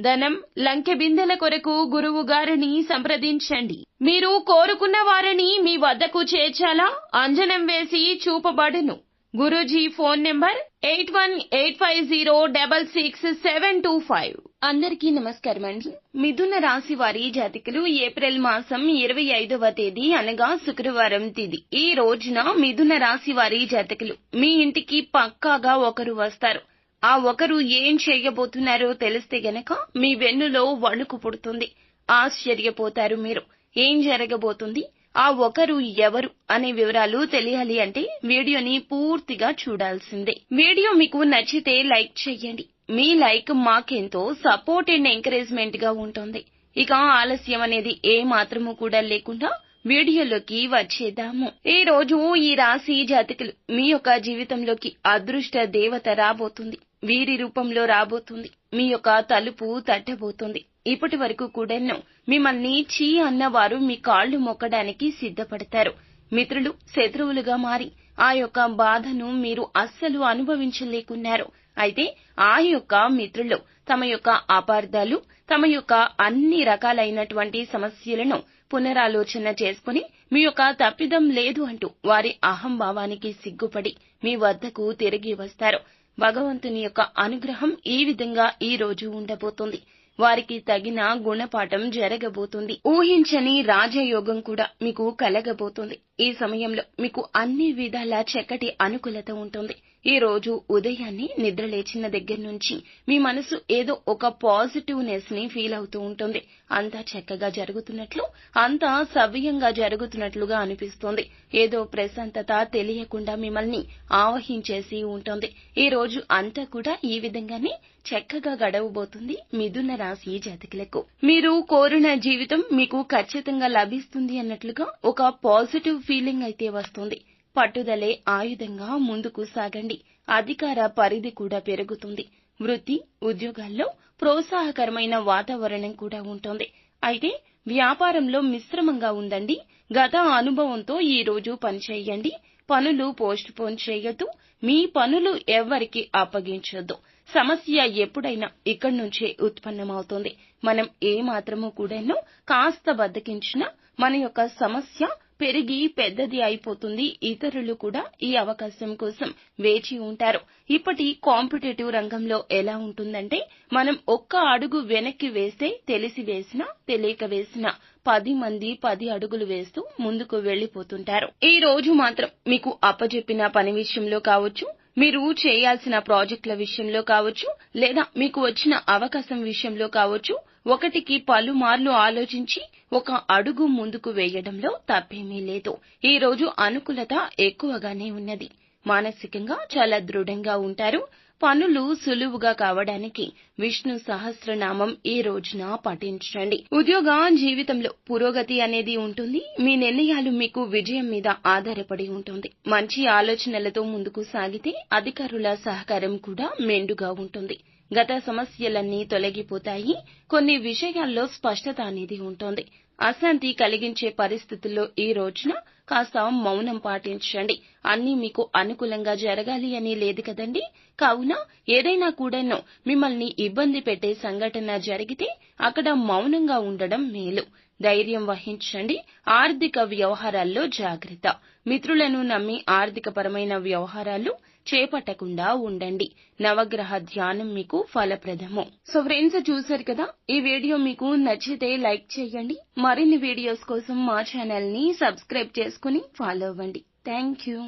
ధనం లంకె బిందెల కొరకు గురువు గారిని సంప్రదించండి. మీరు కోరుకున్న వారిని మీ వద్దకు చేర్చాలా? అంజనం వేసి చూపబడును. Guruji phone number eight one eight five zero double six seven two five. అందరికీ నమస్కారం అండి. మిథున రాశి వారి జాతికులు ఏప్రిల్ మాసం ఇరవై ఐదవ తేదీ అనగా శుక్రవారం తేదీ. ఈ రోజున మిథున రాశి వారి జాతకులు మీ ఇంటికి పక్కాగా ఒకరు వస్తారు. ఆ ఒకరు ఏం చేయబోతున్నారో తెలిస్తే గనక మీ వెన్నులో వణుకు పుడుతుంది. ఆశ్చర్యపోతారు మీరు. ఏం జరగబోతుంది? ఆ ఒకరు ఎవరు అనే వివరాలు తెలియాలి అంటే వీడియోని పూర్తిగా చూడాల్సిందే. వీడియో మీకు నచ్చితే లైక్ చేయండి. మీ లైక్ మాకెంతో సపోర్ట్ అండ్ ఎంకరేజ్మెంట్గా ఉంటుంది. ఇక ఆలస్యం అనేది ఏ మాత్రము కూడా లేకుండా వీడియోలోకి వచ్చేద్దాము. ఈ రోజు ఈ రాశి జాతకులు మీ యొక్క జీవితంలోకి అదృష్ట దేవత రాబోతుంది. వీరి రూపంలో రాబోతుంది. మీ యొక్క తలుపు తట్టబోతుంది. ఇప్పటి వరకు కూడాను మిమ్మల్ని చీ అన్నవారు మీ కాళ్ళు మొక్కడానికి సిద్ధపడతారు. మిత్రులు శత్రువులుగా మారి ఆ యొక్క బాధను మీరు అస్సలు అనుభవించలేకున్నారు. అయితే ఆ యొక్క మిత్రులు తమ యొక్క అపార్థాలు తమ యొక్క అన్ని రకాలైనటువంటి సమస్యలను పునరాలోచన చేసుకుని మీ యొక్క తప్పిదం లేదు అంటూ వారి అహంభావానికి సిగ్గుపడి మీ వద్దకు తిరిగి వస్తారు. భగవంతుని యొక్క అనుగ్రహం ఈ విధంగా ఈ రోజు ఉండబోతుంది. వారికి తగిన గుణపాఠం జరగబోతుంది. ఊహించని రాజయోగం కూడా మీకు కలగబోతుంది. ఈ సమయంలో మీకు అన్ని విధాల చక్కటి అనుకూలత ఉంటుంది. ఈ రోజు ఉదయాన్నే నిద్ర లేచిన దగ్గర నుంచి మీ మనసు ఏదో ఒక పాజిటివ్నెస్ని ఫీల్ అవుతూ ఉంటుంది. అంతా చక్కగా జరుగుతున్నట్లు అంతా సవ్యంగా జరుగుతున్నట్లుగా అనిపిస్తుంది. ఏదో ప్రశాంతత తెలియకుండా మిమ్మల్ని ఆవహించేసి ఉంటుంది. ఈ రోజు అంతా కూడా ఈ విధంగానే చక్కగా గడవబోతుంది మిథున రాశి జాతకులకు. మీరు కోరిన జీవితం మీకు ఖచ్చితంగా లభిస్తుంది అన్నట్లుగా ఒక పాజిటివ్ ఫీలింగ్ అయితే వస్తుంది. పట్టుదలే ఆయుధంగా ముందుకు సాగండి. అధికార పరిధి కూడా పెరుగుతుంది. వృత్తి ఉద్యోగాల్లో ప్రోత్సాహకరమైన వాతావరణం కూడా ఉంటుంది. అయితే వ్యాపారంలో మిశ్రమంగా ఉందండి. గత అనుభవంతో ఈ రోజు పనిచేయండి పనులు పోస్ట్ పోన్ చేయొద్దు. మీ పనులు ఎవ్వరికి అప్పగించొద్దు. సమస్య ఎప్పుడైనా ఇక్కడి నుంచే ఉత్పన్నమవుతుంది. మనం ఏ మాత్రము కూడాను కాస్త బద్దకించినా మన యొక్క సమస్య పెరిగి పెద్దది అయిపోతుంది. ఇతరులు కూడా ఈ అవకాశం కోసం వేచి ఉంటారు. ఇప్పటి కాంపిటేటివ్ రంగంలో ఎలా ఉంటుందంటే మనం ఒక్క అడుగు వెనక్కి వేస్తే తెలిసి వేసినా తెలియక వేసినా పది మంది పది అడుగులు వేస్తూ ముందుకు వెళ్ళిపోతుంటారు ఈ రోజు మాత్రం మీకు అప్పజెప్పిన పని విషయంలో కావచ్చు మీరు చేయాల్సిన ప్రాజెక్టుల విషయంలో కావచ్చు లేదా మీకు వచ్చిన అవకాశం విషయంలో కావచ్చు ఒకటికి పలుమార్లు ఆలోచించి ఒక అడుగు ముందుకు వేయడంలో తప్పేమీ లేదు. ఈ రోజు అనుకూలత ఎక్కువగానే ఉన్నది. మానసికంగా చాలా దృఢంగా ఉంటారు. పనులు సులువుగా కావడానికి విష్ణు సహస్రనామం ఈ రోజున పఠించండి ఉద్యోగ జీవితంలో పురోగతి అనేది ఉంటుంది. మీ నిర్ణయాలు మీకు విజయం మీద ఆధారపడి ఉంటుంది. మంచి ఆలోచనలతో ముందుకు సాగితే అధికారుల సహకారం కూడా మెండుగా ఉంటుంది. గత సమస్యలన్నీ తొలగిపోతాయి. కొన్ని విషయాల్లో స్పష్టత అనేది ఉంటుంది. అశాంతి కలిగించే పరిస్థితుల్లో ఈ రోజున కాస్త మౌనం పాటించండి. అన్నీ మీకు అనుకూలంగా జరగాలి అని లేదు కదండి? కావున ఏదైనా కూడాను మిమ్మల్ని ఇబ్బంది పెట్టే సంఘటన జరిగితే అక్కడ మౌనంగా ఉండడం మేలు. ధైర్యం వహించండి. ఆర్థిక వ్యవహారాల్లో జాగ్రత్త. మిత్రులను నమ్మి ఆర్థికపరమైన వ్యవహారాలు చేపట్టకుండా ఉండండి. నవగ్రహ ధ్యానం మీకు ఫలప్రదము. సో ఫ్రెండ్స్ చూశారు కదా? ఈ వీడియో మీకు నచ్చితే లైక్ చేయండి. మరిన్ని వీడియోస్ కోసం మా ఛానల్ని సబ్స్క్రైబ్ చేసుకుని ఫాలో అవ్వండి. Thank you.